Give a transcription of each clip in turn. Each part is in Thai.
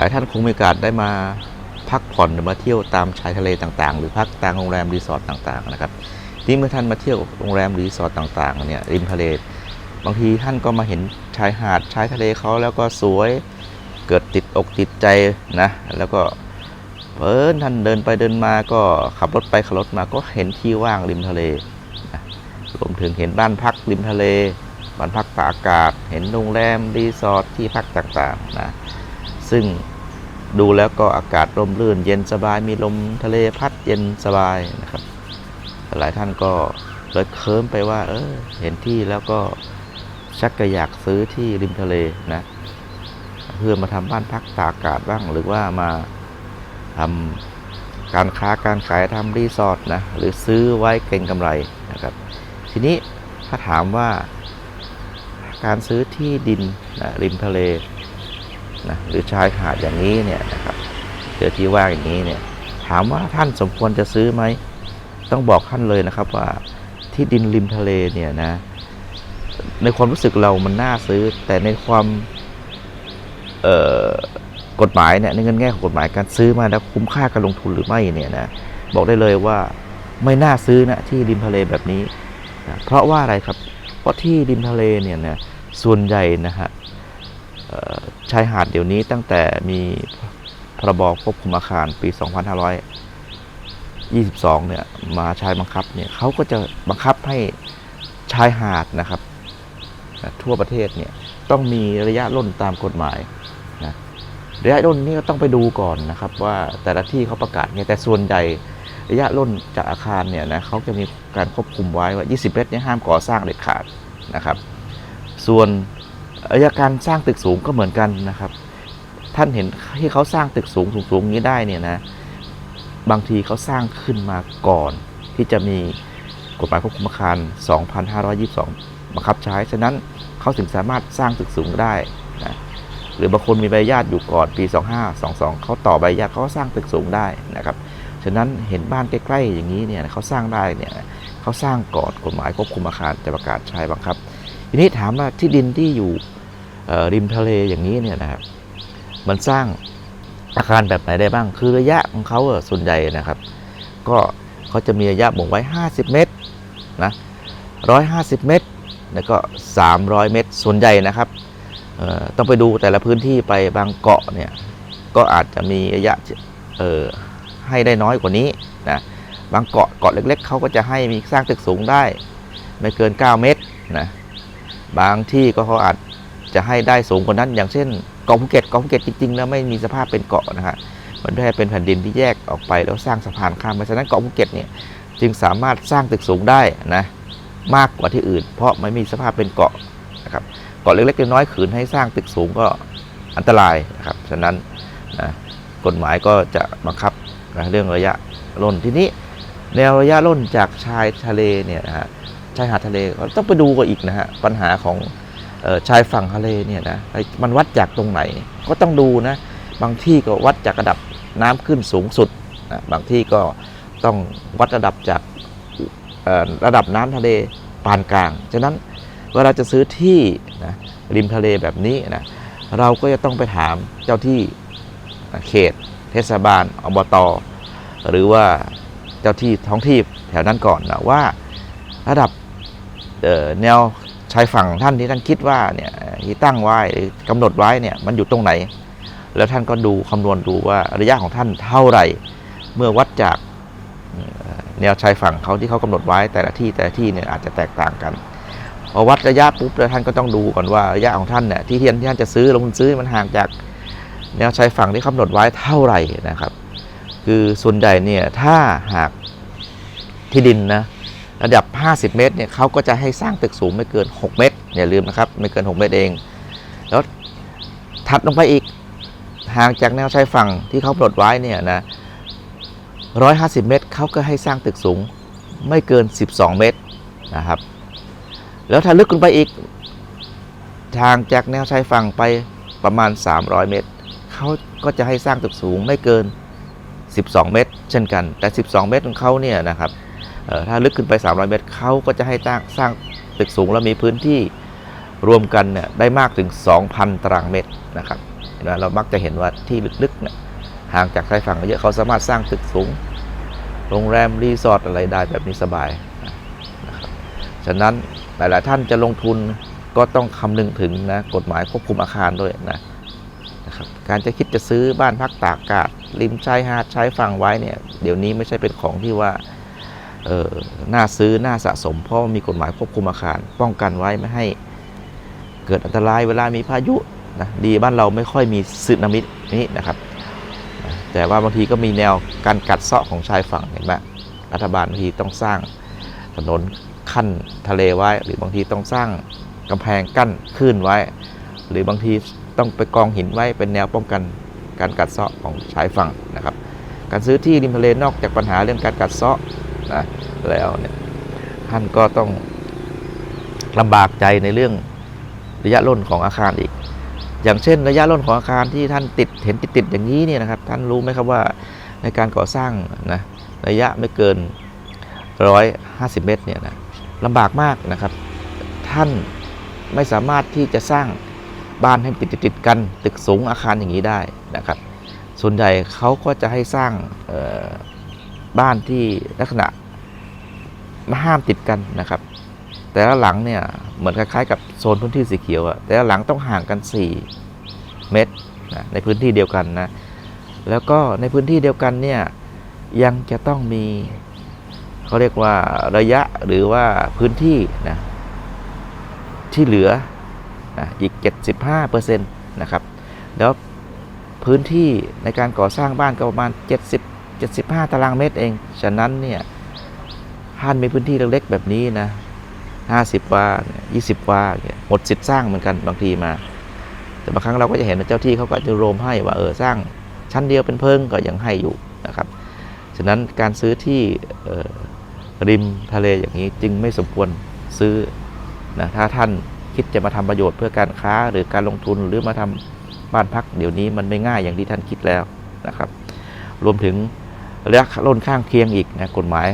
หลายท่านคงมีโอกาสได้มาพักผ่อนหรือมาเที่ยวตามชายทะเลต่างๆ หรือพักตามโรงแรมรีสอร์ทต่างๆนะครับที่เมื่อท่านมาเที่ยวโรงแรมรีสอร์ทต่างๆเนี่ยริมทะเล บางทีท่านก็มาเห็นชายหาดชายทะเลเขาแล้วก็สวยเกิดติดอกติดใจนะแล้วก็เพิ่นท่านเดินไปเดินมาก็ขับรถไปขับรถมาก็เห็นที่ว่างริมทะเลนะรวมถึงเห็นบ้านพักริมทะเลบ้านพักตากอากาศ เห็นโรงแรมรีสอร์ทที่พักต่างๆนะซึ่ง ดูแล้วก็อากาศร่มรื่น เย็นสบายมีลมทะเลพัดเย็นสบายนะครับ หลายท่านก็เลยเคิมไปว่า เออเห็นที่แล้วก็ชักก็อยากซื้อที่ริมทะเลนะเพื่อมาทำบ้านพักตากอากาศบ้าง หรือว่ามาทำการค้าการขายทำรีสอร์ทนะหรือซื้อไว้เก็งกำไรนะครับ ทีนี้ถ้าถามว่าการซื้อที่ดินนะริมทะเล นะหรือชายหาดอย่างนี้เนี่ยนะครับเจอที่ว่างอย่างนี้เนี่ยถามว่าท่านสมควรจะซื้อไหมต้องบอกท่านเลยนะครับว่าที่ดินริมทะเลเนี่ยนะ ในความรู้สึกเรามันน่าซื้อ แต่ในความกฎหมายเนี่ยในเงินแง่ของกฎหมายการซื้อมาแล้วคุ้มค่าการลงทุนหรือไม่เนี่ยนะบอกได้เลยว่าไม่น่าซื้อนะที่ริมทะเลแบบนี้นะเพราะว่าอะไรครับ เพราะที่ริมทะเลเนี่ยนะส่วนใหญ่นะฮะ ชายหาดเดี๋ยวนี้ตั้งแต่มีพรบควบคุมอาคารปี 2522 เนี่ยมาใช้บังคับเนี่ยเขาก็จะบังคับให้ชายหาดนะครับทั่วประเทศเนี่ยต้องมีระยะร่นตามกฎหมายนะระยะร่นนี่ก็ต้องไปดูก่อนนะครับว่าแต่ละที่เขาประกาศเนี่ยแต่ส่วนใหญ่ระยะร่นจากอาคารเนี่ยนะเขาจะมีการควบคุมไว้ว่า 20 เมตรเนี่ยห้ามก่อสร้างเด็ดขาดนะครับ ส่วน ระยการสร้างตึกสูงก็เหมือนกันนะครับ ท่านเห็นที่เขาสร้างตึกสูงสูงๆอย่างนี้ได้เนี่ยนะ บางทีเขาสร้างขึ้นมาก่อน ที่จะมีกฎหมายควบคุมอาคาร 2522 บังคับใช้ ฉะนั้นเขาถึงสามารถสร้างตึกสูงได้นะหรือบางคนมีใบอนุญาตอยู่ก่อนปี 2522 เขาต่อใบอนุญาตเขาก็สร้างตึกสูงได้นะครับ ฉะนั้นเห็นบ้านใกล้ๆอย่างนี้เนี่ยเขาสร้างได้เนี่ยเขาสร้างก่อนกฎหมายควบคุมอาคารจะประกาศใช้บังคับ ทีนี้ถามว่าที่ดินที่อยู่ริมทะเลอย่างนี้เนี่ยนะครับมันสร้างอาคารแบบไหนได้บ้าง คือระยะของเขาส่วนใหญ่นะครับ ก็เขาจะมีระยะบ่งไว้ 50 เมตรนะ150 เมตร แล้วก็ 300 เมตร ส่วนใหญ่นะครับต้องไปดูแต่ละพื้นที่ไปบางเกาะเนี่ยก็อาจจะมีระยะให้ได้น้อยกว่านี้นะบางเกาะเกาะเล็กๆเขาก็จะให้มีสร้างตึกสูงได้ ไม่เกิน 9 เมตรนะ บางที่ก็เขาอาจจะให้ได้สูงกว่านั้นอย่างเช่นเกาะภูเก็ตเกาะภูเก็ตจริงๆแล้วไม่มีสภาพเป็นเกาะนะฮะมันได้เป็นแผ่นดินที่แยกออกไปแล้วสร้างสะพานข้ามไปฉะนั้นเกาะภูเก็ตเนี่ยจึงสามารถสร้างตึกสูงได้นะมากกว่าที่อื่น เพราะไม่มีสภาพเป็นเกาะนะครับเกาะเล็กๆน้อยๆขืนให้สร้างตึกสูงก็อันตรายนะครับฉะนั้นนะกฎหมายก็จะบังคับนะเรื่องระยะร่นทีนี้แนวระยะร่นจากชายทะเลเนี่ยนะฮะายหาดทะเลก็ต้องไปดูกันอีกนะฮะปัญหาของออชายฝั่งทะเลเนี่ยนะมันวัดจากตรงไหน ก็ต้องดูนะบางที่ก็วัดจากระดับน้ำขึ้นสูงสุดนะบางที่ก็ต้องวัดระดับจากระดับน้ำทะเลปานกลางฉะนั้นเวลาจะซื้อที่นะริมทะเลแบบนี้นะเราก็จะต้องไปถามเจ้าที่นะเขต เทศบาลอบตหรือว่าเจ้าที่ท้องที่แถวนั้นก่อนนะว่าระดับ แนวชายฝั่งท่านที่ท่านคิดว่าเนี่ยที่ตั้งไว้หรือกำหนดไว้เนี่ยมันอยู่ตรงไหน แล้วท่านก็ดูคำนวณดูว่าระยะของท่านเท่าไหร่ เมื่อวัดจากแนวชายฝั่งเขาที่เขากำหนดไว้แต่ละที่แต่ละที่เนี่ยอาจจะแตกต่างกันพอวัดระยะปุ๊บแล้วท่านก็ต้องดูก่อนว่าระยะของท่านเนี่ยที่ที่ท่านจะซื้อลงทุนซื้อมันห่างจากแนวชายฝั่งที่กำหนดไว้เท่าไหร่นะครับ คือส่วนใหญ่เนี่ยถ้าหากที่ดินนะ ระดับ 50 เมตรเนี่ยเขาก็จะให้สร้างตึกสูงไม่เกิน 6 เมตร อย่าลืมนะครับ ไม่เกิน 6 เมตรเอง แล้วถัดลงไปอีกห่างจากแนวชายฝั่งที่เขาปลดไว้เนี่ยนะ 150 เมตรเขาก็ให้สร้างตึกสูงไม่เกิน 12 เมตรนะครับ แล้วถ้าลึกลงไปอีกทางจากแนวชายฝั่งไปประมาณ 300 เมตร เขาก็จะให้สร้างตึกสูงไม่เกิน 12 เมตร เช่นกัน แต่ 12 เมตรของเขาเนี่ยนะครับ ถ้าลึกขึ้นไป 300 เมตรเขาก็จะให้สร้งสร้างตึกสูงแล้วมีพื้นที่รวมกันเนี่ยได้มากถึง 2,000 ตารางเมตรนะครับนะเรามักจะเห็นว่าที่ลึกๆเนี่ยห่างจากชายฝั่งเยอะเขาสามารถสร้างตึกสูง โรงแรมรีสอร์ทอะไรได้แบบนี้สบายนะครับฉะนั้นหลายๆท่านจะลงทุนก็ต้องคำนึงถึงนะกฎหมายควบคุมอาคารด้วยนะนะครับการจะคิดจะซื้อบ้านพักตากอากาศริมชายหาดชายฝั่งไว้เนี่ยเดี๋ยวนี้ไม่ใช่เป็นของที่ว่า น่าซื้อน่าสะสม เพราะมีกฎหมายควบคุมอาคาร ป้องกันไว้ไม่ให้เกิดอันตรายเวลามีพายุนะดีบ้านเราไม่ค่อยมีสึนามินี้นะครับ แต่ว่าบางทีก็มีแนวการกัดเซาะของชายฝั่งเห็นไหมรัฐบาลบางทีต้องสร้างถนนขั้นทะเลไว้ หรือบางทีต้องสร้างกำแพงกั้นคลื่นไว้ หรือบางทีต้องไปกองหินไว้เป็นแนวป้องกันการกัดเซาะของชายฝั่งนะครับ การซื้อที่ริมทะเลนอกจากปัญหาเรื่องการกัดเซาะ นะแล้วเนี่ยท่านก็ต้องลำบากใจในเรื่องระยะร่นของอาคารอีก อย่างเช่น ระยะร่นของอาคารที่ท่านติดเห็นติดติดอย่างนี้เนี่ยนะครับ ท่านรู้ไหมครับว่าในการก่อสร้างนะระยะไม่เกิน 150 เมตรเนี่ยนะลำบากมากนะครับ ท่านไม่สามารถที่จะสร้างบ้านให้ติดติดกันตึกสูงอาคารอย่างนี้ได้นะครับ ส่วนใหญ่เขาก็จะให้สร้างบ้านที่ลักษณะ มาห้ามติดกันนะครับ แต่ละหลังเนี่ยเหมือนคล้ายๆกับโซนพื้นที่สีเขียวอะแต่ละหลังต้องห่างกัน 4 เมตรนะในพื้นที่เดียวกันนะแล้วก็ในพื้นที่เดียวกันเนี่ยยังจะต้องมีเขาเรียกว่าระยะหรือว่าพื้นที่นะที่เหลือนะอีก 75%นะครับแล้วพื้นที่ในการก่อสร้างบ้านก็ประมาณ 70 75 ตารางเมตรเอง ฉะนั้นเนี่ย ท่านมีพื้นที่เล็กๆแบบนี้นะ50วาเนี่าย20วาเนี่ยหมดสิทธิ์สร้างเหมือนกันบางทีมา แต่บางครั้งเราก็จะเห็นเจ้าที่เขาก็จะโรมให้ว่าเออสร้างชั้นเดียวเป็นเพิงก็ยังให้อยู่นะครับ ฉะนั้นการซื้อที่ริมทะเลอย่างนี้จึงไม่สมควรซื้อนะถ้าท่านคิดจะมาทำประโยชน์เพื่อการค้าหรือการลงทุนหรือมาทำบ้านพักเดี๋ยวนี้มันไม่ง่ายอย่างที่ท่านคิดแล้วนะครับ รวมถึงระยะร่นข้างเคียงอีกนะกฎหมาย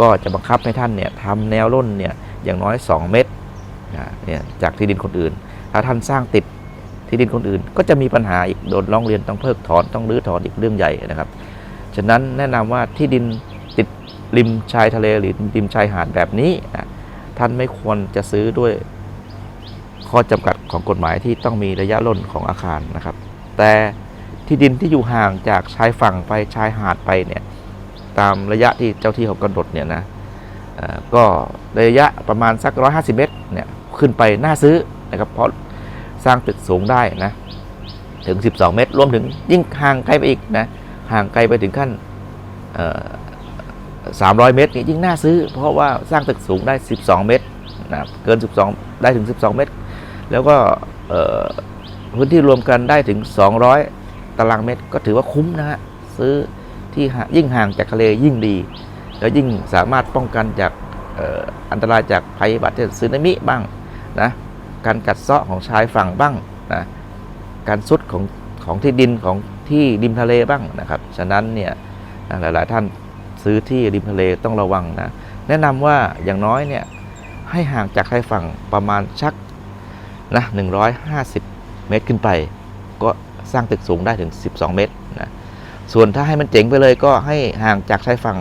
ก็จะบังคับให้ท่านเนี่ยทำแนวร่นเนี่ยอย่างน้อย 2 เมตรเนี่ยจากที่ดินคนอื่น ถ้าท่านสร้างติดที่ดินคนอื่น ก็จะมีปัญหาอีกโดนร้องเรียนต้องเพิกถอนต้องรื้อถอนอีกเรื่องใหญ่นะครับ ฉะนั้นแนะนำว่าที่ดินติดริมชายทะเลหรือริมชายหาดแบบนี้นะท่านไม่ควรจะซื้อด้วยข้อจำกัดของกฎหมายที่ต้องมีระยะร่นของอาคารนะครับ แต่ที่ดินที่อยู่ห่างจากชายฝั่งไปชายหาดไปเนี่ย ตามระยะที่เจ้าที่เขากำหนดเนี่ยนะก็ระยะประมาณสัก 150 เมตรเนี่ยขึ้นไปน่าซื้อนะครับเพราะสร้างตึกสูงได้นะถึง 12 เมตร รวมถึงยิ่งห่างไกลไปอีกนะห่างไกลไปถึงขั้น300 เมตรนี่ยิ่งน่าซื้อ เพราะว่าสร้างตึกสูงได้ 12 เมตรนะเกิน 12 ได้ถึง 12 เมตร แล้วก็พื้นที่รวมกันได้ถึง 200 ตารางเมตร ก็ถือว่าคุ้มนะฮะซื้อ ที่ยิ่งห่างจากทะเลยิ่งดี แล้วยิ่งสามารถป้องกันจากอ,อันตรายจากภัยพิบัติเช่นสึนามิบ้างนะการกัดเซาะของชายฝั่งบ้างนะการซุดของของที่ดินของที่ริมทะเลบ้างนะครับ ฉะนั้นเนี่ยหลาย ๆ ท่านซื้อที่ริมทะเลต้องระวังนะแนะนำว่าอย่างน้อยเนี่ยให้ห่างจากชายฝั่งประมาณชักนะ150 เมตรขึ้นไป ก็สร้างตึกสูงได้ถึง 12 เมตร ส่วนถ้าให้มันเจ๋งไปเลยก็ให้ห่างจากชายฝั่ง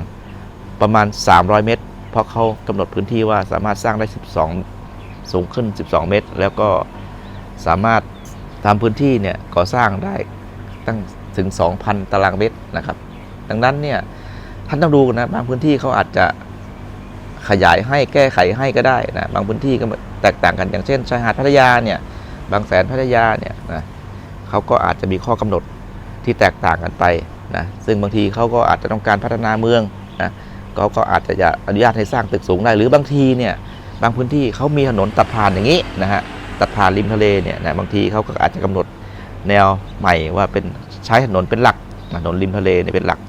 ประมาณ 300 เมตร เพราะเขากำหนดพื้นที่ว่าสามารถสร้างได้ 12 สูงขึ้น 12 เมตร แล้วก็สามารถทำพื้นที่เนี่ยก่อสร้างได้ตั้งถึง 2,000 ตารางเมตรนะครับ ดังนั้นเนี่ยท่านต้องดูนะบางพื้นที่เขาอาจจะขยายให้แก้ไขให้ก็ได้นะบางพื้นที่ก็แตกต่างกันอย่างเช่นชายหาดพัทยาเนี่ยบางแสนพัทยาเนี่ยนะเขาก็อาจจะมีข้อกำหนดที่แตกต่างกันไป นะซึ่งบางทีเขาก็อาจจะต้องการพัฒนาเมืองนะก็ก็อาจจะอนุญาตให้สร้างตึกสูงได้ หรือบางทีเนี่ยบางพื้นที่เขามีถนนตัดผ่านอย่างนี้นะฮะตัดผ่านริมทะเลเนี่ยนะบางทีเขาก็อาจจะกำหนดแนวใหม่ว่าเป็นใช้ถนนเป็นหลักถนนริมทะเลเนี่ยเป็นหลัก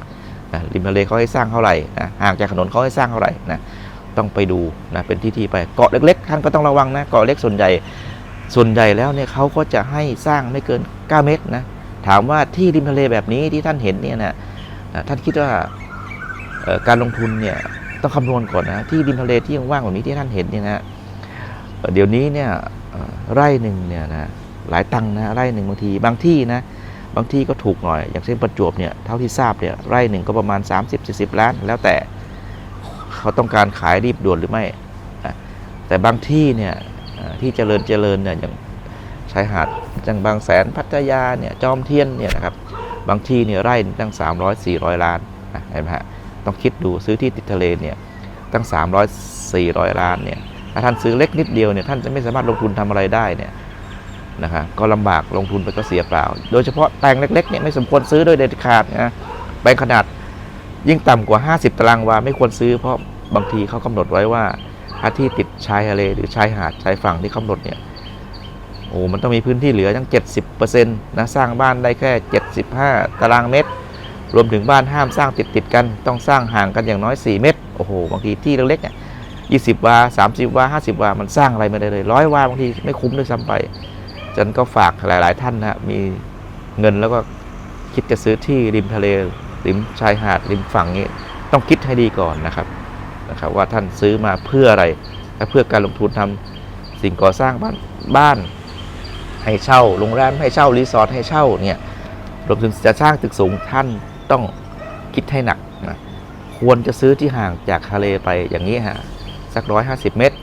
นะริมทะเลเขาให้สร้างเท่าไหร่นะห่างจากถนนเขาให้สร้างเท่าไหร่นะต้องไปดูนะเป็นที่ที่ไปเกาะเล็กๆท่านก็ต้องระวังนะเกาะเล็กส่วนใหญ่ส่วนใหญ่แล้วเนี่ยเขาก็จะให้สร้างไม่เกิน 9 เมตรนะ ถามว่าที่ริมทะเลแบบนี้ที่ท่านเห็นเนี่ยนะท่านคิดว่าการลงทุนเนี่ยต้องคำนวณก่อนนะที่ริมทะเลที่ว่างแบบนี้ที่ท่านเห็นเนี่ยนะเดี๋ยวนี้เนี่ยไร่หนึ่งเนี่ยนะหลายตังค์นะไร่หนึ่งบางทีบางที่นะบางที่ก็ถูกหน่อย อย่างเช่นประจวบเนี่ยเท่าที่ทราบเนี่ยไร่หนึ่งก็ประมาณ 30-40 ล้าน แล้วแต่เขาต้องการขายรีบด่วนหรือไม่ แต่บางที่เนี่ยที่เจริญเจริญเนี่ยอย่าง ชายหาดจังบางแสนพัทยาเนี่ยจอมเทียนเนี่ยนะครับบางที่เนี่ยไร่ตั้ง 300-400 ล้านนะเห็นไหมฮะต้องคิดดูซื้อที่ติดทะเลเนี่ยตั้ง 300-400 ล้านเนี่ยถ้าท่านซื้อเล็กนิดเดียวเนี่ยท่านจะไม่สามารถลงทุนทำอะไรได้เนี่ยนะฮะก็ลำบากลงทุนไปก็เสียเปล่า โดยเฉพาะแปลงเล็กๆเนี่ยไม่สมควรซื้อโดยเด็ดขาดนะแปลงขนาดยิ่งต่ำกว่า 50 ตารางวาไม่ควรซื้อ เพราะบางทีเขากำหนดไว้ว่าถ้าที่ติดชายทะเลหรือชายหาดชายฝั่งที่กำหนดเนี่ย อ้มันต้องมีพื้นที่เหลือตั้ง 70%นะสร้างบ้านได้แค่ 75 ตารางเมตร รวมถึงบ้านห้ามสร้างติดติดกันต้องสร้างห่างกันอย่างน้อย 4 เมตรโอ้โหบางทีที่เล็กๆเนี่ย20วา30วา50วา มันสร้างอะไรไม่ได้เลยร้อยวาบางทีไม่คุ้มด้วยซ้ำไปฉะนันก็ฝากหลาย ๆ ท่านนะฮะมีเงินแล้วก็คิดจะซื้อที่ริมทะเลริมชายหาดริมฝั่งนี้ต้องคิดให้ดีก่อนนะครับนะครับ ว่าท่านซื้อมาเพื่ออะไรและเพื่อการลงทุนทำสิ่งก่อสร้างบ้านบ้าน ให้เช่าโรงแรมให้เช่ารีสอร์ทให้เช่าเนี่ยรวมถึงจะสร้างตึกสูงท่านต้องคิดให้หนักนะควรจะซื้อที่ห่างจากทะเลไปอย่างนี้ฮะสักร้อยห้าสิบเมตร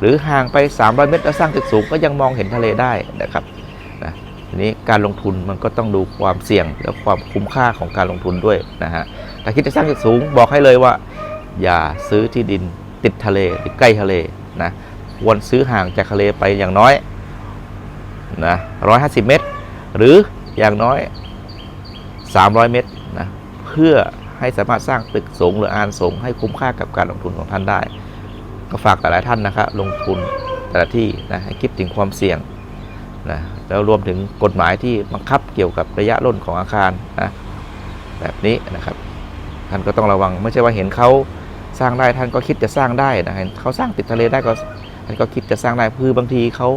หรือห่างไป 300 เมตร แล้วสร้างตึกสูงก็ยังมองเห็นทะเลได้นะครับนะทีนี้การลงทุนมันก็ต้องดูความเสี่ยงและความคุ้มค่าของการลงทุนด้วยนะฮะถ้าคิดจะสร้างตึกสูงบอกให้เลยว่า อย่าซื้อที่ดินติดทะเลหรือใกล้ทะเลนะควรซื้อห่างจากทะเลไปอย่างน้อย นะ150เมตร หรืออย่างน้อย300เมตรนะเพื่อให้สามารถสร้างตึกสูงหรืออาคารสูงให้คุ้มค่ากับการลงทุนของท่านได้ ก็ฝากแต่ละท่านนะครับลงทุนแต่ละที่นะให้คิดถึงความเสี่ยงนะแล้วรวมถึงกฎหมายที่บังคับเกี่ยวกับระยะร่นของอาคารนะแบบนี้นะครับท่านก็ต้องระวังไม่ใช่ว่าเห็นเขาสร้างได้ท่านก็คิดจะสร้างได้นะเห็นเขาสร้างติดทะเลได้ก็ท่านก็คิดจะสร้างได้คือบางทีเขา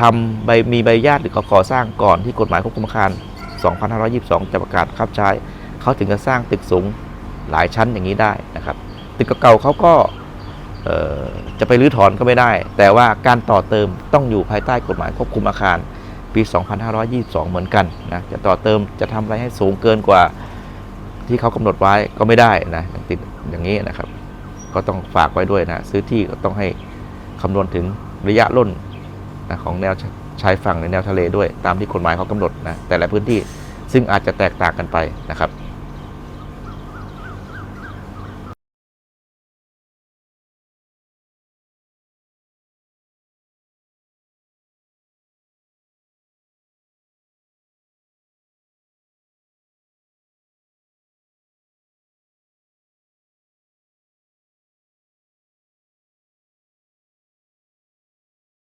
ทำใบมีใบญาตหรือขาก่อสร้างก่อนที่กฎหมายควบคุมอาคาร 2522 จะประกาศบังคับใช้ เขาถึงจะสร้างตึกสูงหลายชั้นอย่างนี้ได้นะครับ ตึกเก่าเขาก็จะไปรื้อถอนก็ไม่ได้ แต่ว่าการต่อเติมต้องอยู่ภายใต้กฎหมายควบคุมอาคารปี 2522 เหมือนกันนะจะต่อเติมจะทำอะไรให้สูงเกินกว่าที่เขากำหนดไว้ก็ไม่ได้นะติดอย่างนี้นะครับ ก็ต้องฝากไว้ด้วยนะ ซื้อที่ก็ต้องให้คำนวณถึงระยะร่น นะของแนวชายฝั่งในแนวทะเลด้วยตามที่กฎหมายเขากำหนดนะแต่ละพื้นที่ซึ่งอาจจะแตกต่างกันไปนะครับ